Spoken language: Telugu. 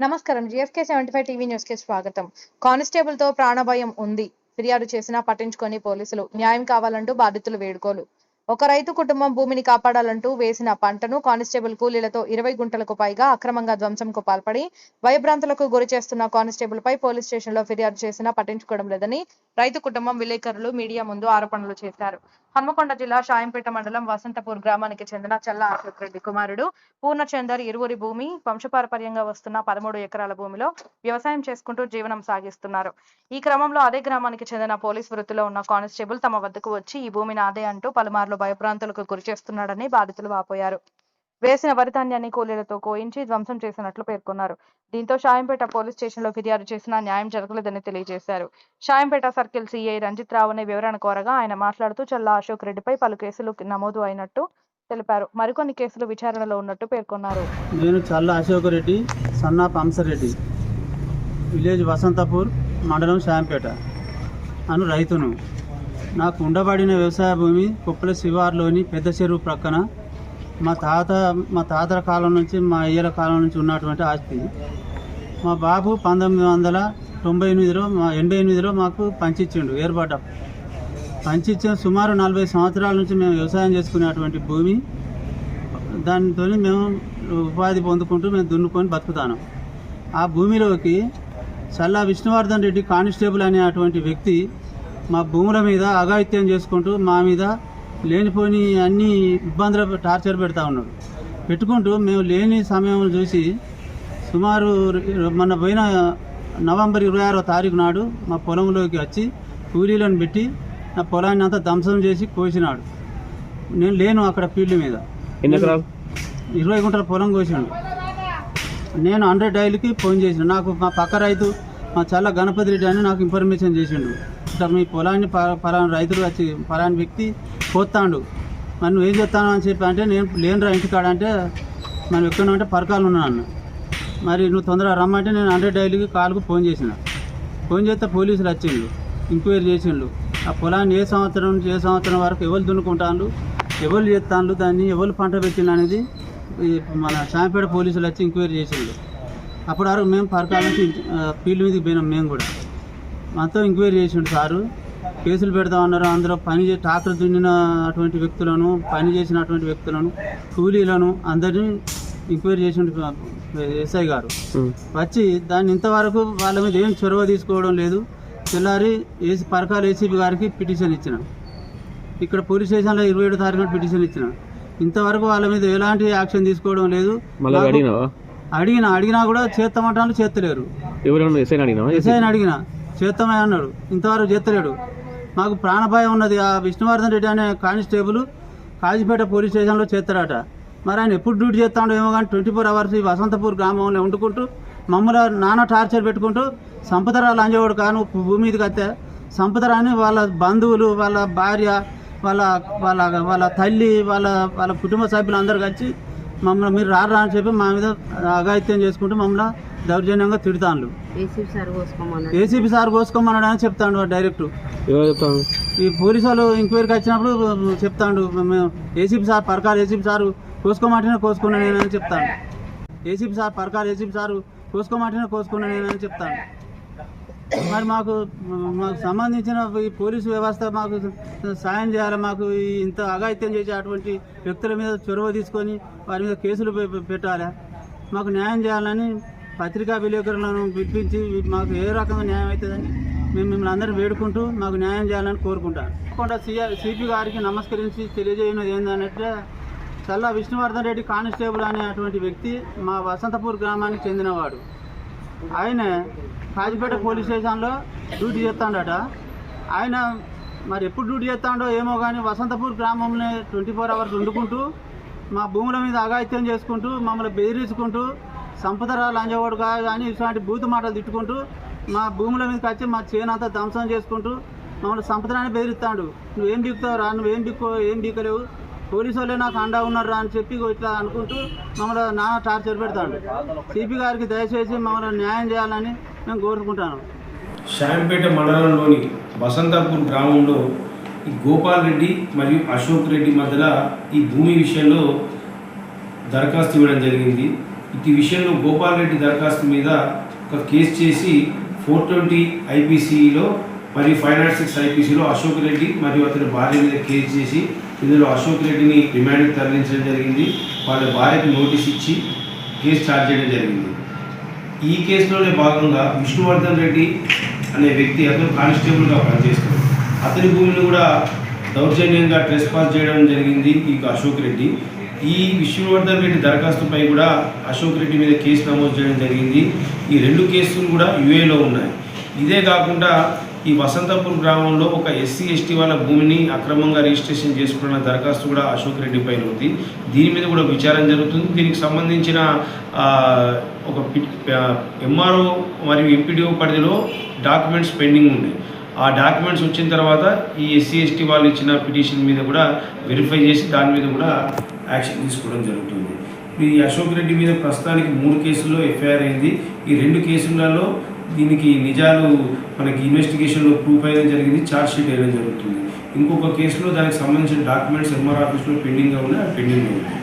నమస్కారం. జిఎఫ్కే సెవెంటీ ఫైవ్ టీవీ న్యూస్కి స్వాగతం. కానిస్టేబుల్తో ప్రాణభయం ఉంది. ఫిర్యాదు చేసినా పట్టించుకొని పోలీసులు. న్యాయం కావాలంటూ బాధితులు వేడుకోలు. ఒక రైతు కుటుంబం భూమిని కాపాడాలంటూ వేసిన పంటను కానిస్టేబుల్ కూలీలతో ఇరవై గుంటలకు పైగా అక్రమంగా ధ్వంసంకు పాల్పడి భయభ్రాంతులకు గురి చేస్తున్న కానిస్టేబుల్ పై పోలీస్ స్టేషన్లో ఫిర్యాదు చేసినా పట్టించుకోవడం లేదని రైతు కుటుంబం విలేకరులు మీడియా ముందు ఆరోపణలు చేశారు. హన్మకొండ జిల్లా షాయంపేట మండలం వసంతపూర్ గ్రామానికి చెందిన చల్ల అశోక్ రెడ్డి కుమారుడు పూర్ణచందర్ ఇరువురి భూమి వంశపారపర్యంగా వస్తున్న పదమూడు ఎకరాల భూమిలో వ్యవసాయం చేసుకుంటూ జీవనం సాగిస్తున్నారు. ఈ క్రమంలో అదే గ్రామానికి చెందిన పోలీస్ వృత్తిలో ఉన్న కానిస్టేబుల్ తమ వద్దకు వచ్చి ఈ భూమిని అదే అంటూ పలుమార్లు భయభ్రాంతులకు గురి చేస్తున్నాడని బాధితులు వాపోయారు. వేసిన వరి ధాన్యాన్ని కూలీలతో కోయించి ధ్వంసం చేసినట్లు పేర్కొన్నారు. దీంతో షాయంపేట పోలీస్ స్టేషన్లో ఫిర్యాదు చేసినా న్యాయం జరగలేదని తెలియజేశారు. షాయంపేట సర్కిల్ సీఐ రంజిత్ రావుని వివరణ కోరగా ఆయన మాట్లాడుతూ చల్లా అశోక్ రెడ్డిపై పలు కేసులు నమోదు అయినట్టు తెలిపారు. మరికొన్ని కేసులు విచారణలో ఉన్నట్టు పేర్కొన్నారు. నేను చల్ల అశోక్ రెడ్డి సన్నా పంసరెడ్డి విలేజ్ వసంతపూర్ మండలం శాంపేట అను రైతును. నాకు ఉండబడిన వ్యవసాయ భూమి కుప్పల శివార్లోని పెద్ద చెరువు ప్రక్కన మా తాత మా తాతల కాలం నుంచి మా అయ్యల కాలం నుంచి ఉన్నటువంటి ఆస్తి. మా బాబు పంతొమ్మిది వందల తొంభై ఎనిమిదిలో మా ఎనభై ఎనిమిదిలో మాకు పంచిచ్చిండు ఏర్పడ్డ. పంచిచ్చిన సుమారు నలభై సంవత్సరాల నుంచి మేము వ్యవసాయం చేసుకునేటువంటి భూమి. దానితో మేము ఉపాధి పొందుకుంటూ మేము దున్నుకొని బతుకుతాను. ఆ భూమిలోకి చల్లా విష్ణువర్ధన్ రెడ్డి కానిస్టేబుల్ అనేటువంటి వ్యక్తి మా భూముల మీద అఘాయిత్యం చేసుకుంటూ మా మీద లేనిపోని అన్ని ఇబ్బందులు టార్చర్ పెడతా ఉన్నాడు. పెట్టుకుంటూ మేము లేని సమయం చూసి సుమారు మొన్న పోయిన నవంబర్ ఇరవై ఆరో తారీఖు నాడు మా పొలంలోకి వచ్చి కూలీలను పెట్టి నా పొలాన్ని అంతా ధ్వంసం చేసి కోసినాడు. నేను లేను అక్కడ ఫీల్డ్ మీద. ఇరవై గుంటల పొలం కోసిండు. నేను హండ్రెడ్ డైల్కి ఫోన్ చేసిన. నాకు మా పక్క రైతు మా చల్ల గణపతి రెడ్డి అని నాకు ఇన్ఫర్మేషన్ చేసిండు. ఇట్లా మీ పొలాన్ని ప- పలానా రైతులు వచ్చి పలానా వ్యక్తి పోతాడు. మరి నువ్వు ఏం చేస్తాను అని చెప్పి అంటే నేను లేనురా ఇంటికాడ అంటే మనం ఎక్కడ అంటే పరకాలు ఉన్నాను అన్న. మరి నువ్వు తొందరగా రమ్మంటే నేను హండ్రెడ్ డైలీకి కాలుకు ఫోన్ చేసిన. ఫోన్ చేస్తే పోలీసులు వచ్చిండు ఎంక్వైరీ చేసిండు ఆ పొలాన్ని ఏ సంవత్సరం నుంచి ఏ సంవత్సరం వరకు ఎవరు దున్నుకుంటాను ఎవరు చేస్తాను దాన్ని? ఎవరు పంట పెట్టిండు అనేది మన శాంపేట పోలీసులు వచ్చి ఎంక్వైరీ చేసిండు అప్పటి వరకు మేము పరకాల నుంచి ఫీల్డ్ మీదకి పోయినాం మేము కూడా. మొత్తం ఎంక్వైరీ చేసిండు సారు. కేసులు పెడతామన్నారు అందరూ పని చే ట్రాక్టర్ దున్నిన అటువంటి వ్యక్తులను పని చేసినటువంటి వ్యక్తులను కూలీలను అందరినీ ఎంక్వైరీ చేసిండు ఎస్ఐ గారు. వచ్చి దాన్ని ఇంతవరకు వాళ్ళ మీద ఏం చొరవ తీసుకోవడం లేదు. తెల్లారి ఏసీ పరకాల ఏసీబీ గారికి పిటిషన్ ఇచ్చిన. ఇక్కడ పోలీస్ స్టేషన్లో ఇరవై ఏడు తారీఖున పిటిషన్ ఇచ్చిన. ఇంతవరకు వాళ్ళ మీద ఎలాంటి యాక్షన్ తీసుకోవడం లేదు. అడిగినా అడిగినా కూడా చేస్తామంటాను చేస్తలేరు. ఎవరైనా ఎస్ఐని అడిగిన. చేస్తామని అన్నాడు. ఇంతవరకు చేస్తలేడు మాకు ప్రాణభయం ఉన్నది. ఆ విష్ణువర్ధన్ రెడ్డి అనే కానిస్టేబుల్ కాజీపేట పోలీస్ స్టేషన్లో చేస్తాడట మరి ఆయన ఎప్పుడు డ్యూటీ చేస్తాడో ఏమో కానీ ట్వంటీ ఫోర్ అవర్స్ ఈ వసంతపూర్ గ్రామంలో వండుకుంటూ మమ్మల్ని నాన్న టార్చర్ పెట్టుకుంటూ సంపదరాలు అంజేవాడు కాను భూమి మీదకి వస్తే సంపదరాని వాళ్ళ బంధువులు వాళ్ళ భార్య వాళ్ళ వాళ్ళ వాళ్ళ తల్లి వాళ్ళ వాళ్ళ కుటుంబ సభ్యులు అందరూ కలిసి మమ్మల్ని మీరు రారా అని చెప్పి మా మీద అఘాయిత్యం చేసుకుంటూ మమ్మల్ని దౌర్జన్యంగా తిడతాను ఏసీపీ సార్ కోసుకోమన్నాడు. ఏసీపీ సార్ కోసుకోమన్నాడు అని చెప్తాడు డైరెక్ట్. ఈ పోలీసు వాళ్ళు ఎంక్వైరీకి వచ్చినప్పుడు చెప్తాడు మేము ACP sir Parakala ACP sir కోసుకోమంటేనే కోసుకున్నా నేను అని చెప్తాను ACP sir Parakala ACP sir కోసుకోమంటేనే కోసుకున్నా నేను అని చెప్తాను మరి మాకు మాకు సంబంధించిన ఈ పోలీసు వ్యవస్థ మాకు సాయం చేయాలి మాకు ఇంత అఘాయిత్యం చేసే అటువంటి వ్యక్తుల మీద చొరవ తీసుకొని వారి మీద కేసులు పె- పెట్టాలి? మాకు న్యాయం చేయాలని పత్రికా విలేకరులను పిలిపించి మాకు ఏ రకంగా న్యాయం అవుతుందని మేము మిమ్మల్ని అందరూ వేడుకుంటూ మాకు న్యాయం చేయాలని కోరుకుంటాను. కాకుండా సీఆర్ సిపి గారికి నమస్కరించి తెలియజేయనది ఏంటంటే చల్లా విష్ణువర్ధన్ రెడ్డి కానిస్టేబుల్ అనేటువంటి వ్యక్తి మా వసంతపూర్ గ్రామానికి చెందినవాడు. ఆయన కాజిపేట పోలీస్ స్టేషన్లో డ్యూటీ చేస్తాడట. ఆయన మరి ఎప్పుడు డ్యూటీ చేస్తాడో ఏమో కానీ వసంతపూర్ గ్రామంలో ట్వంటీ ఫోర్ అవర్స్ వండుకుంటూ మా భూముల మీద అఘాయిత్యం చేసుకుంటూ మమ్మల్ని బెదిరించుకుంటూ సంపదరా లంచవాడు కానీ ఇటువంటి బూతు మాటలు తిట్టుకుంటూ మా భూముల మీదకి వచ్చి మా చేనంతా ధ్వంసం చేసుకుంటూ మమ్మల్ని సంపదరాన్ని బెదిరిస్తాడు. నువ్వేం బిక్కుతావు రా నువ్వేం బిక్కో ఏం బిక్కలేవు పోలీసు వాళ్ళే నాకు అండా ఉన్నారు రా అని చెప్పి ఇట్లా అనుకుంటూ మమ్మల్ని నా టార్చర్ పెడతాడు. సిపి గారికి దయచేసి మమ్మల్ని న్యాయం చేయాలని మేము కోరుకుంటాను. శాంపేట మండలంలోని వసంతాపూర్ గ్రామంలో ఈ గోపాల్ రెడ్డి మరియు అశోక్ రెడ్డి మధ్యలో ఈ భూమి విషయంలో దరఖాస్తు ఇవ్వడం జరిగింది. ఇటు విషయంలో గోపాల్ రెడ్డి దరఖాస్తు మీద ఒక కేసు చేసి ఫోర్ ట్వంటీ ఐపీసీలో మరియు ఫైవ్ నాట్ సిక్స్ ఐపీసీలో అశోక్ రెడ్డి మరియు అతని భార్య మీద కేసు చేసి ఇందులో అశోక్ రెడ్డిని రిమాండ్కి తరలించడం జరిగింది. వాళ్ళ భార్యకు నోటీస్ ఇచ్చి కేసు ఛార్జ్ చేయడం జరిగింది. ఈ కేసులోనే భాగంగా విష్ణువర్ధన్ రెడ్డి అనే వ్యక్తి అతను కానిస్టేబుల్గా పనిచేస్తాడు. అతని భూమిని కూడా దౌర్జన్యంగా ట్రెస్ పాస్ చేయడం జరిగింది ఈ అశోక్ రెడ్డి. ఈ విష్ణువర్ధన్ రెడ్డి దరఖాస్తుపై కూడా అశోక్ రెడ్డి మీద కేసు నమోదు చేయడం జరిగింది. ఈ రెండు కేసులు కూడా యుఏలో ఉన్నాయి. ఇదే కాకుండా ఈ వసంతపూర్ గ్రామంలో ఒక ఎస్సీ ఎస్టీ వాళ్ళ భూమిని అక్రమంగా రిజిస్ట్రేషన్ చేసుకున్న దరఖాస్తు కూడా అశోక్ రెడ్డి పైన ఉంది. దీని మీద కూడా విచారణ జరుగుతుంది. దీనికి సంబంధించిన ఒక ఎంఆర్ఓ మరియు ఎంపీడీఓ పరిధిలో డాక్యుమెంట్స్ పెండింగ్ ఉన్నాయి ఆ డాక్యుమెంట్స్ వచ్చిన తర్వాత ఈ ఎస్సీ ఎస్టీ వాళ్ళు ఇచ్చిన పిటిషన్ మీద కూడా వెరిఫై చేసి దాని మీద కూడా యాక్షన్ తీసుకోవడం జరుగుతుంది. ఈ అశోక్ రెడ్డి మీద ప్రస్తుతానికి మూడు కేసుల్లో ఎఫ్ఐఆర్ అయింది. ఈ రెండు కేసులలో దీనికి నిజాలు మనకి ఇన్వెస్టిగేషన్లో ప్రూఫ్ అయ్యడం జరిగింది ఛార్జ్ షీట్ వేయడం జరుగుతుంది. ఇంకొక కేసులో దానికి సంబంధించిన డాక్యుమెంట్స్ ఎంఆర్ ఆఫీస్లో పెండింగ్గా ఉన్నాయి పెండింగ్లో ఉన్నాయి.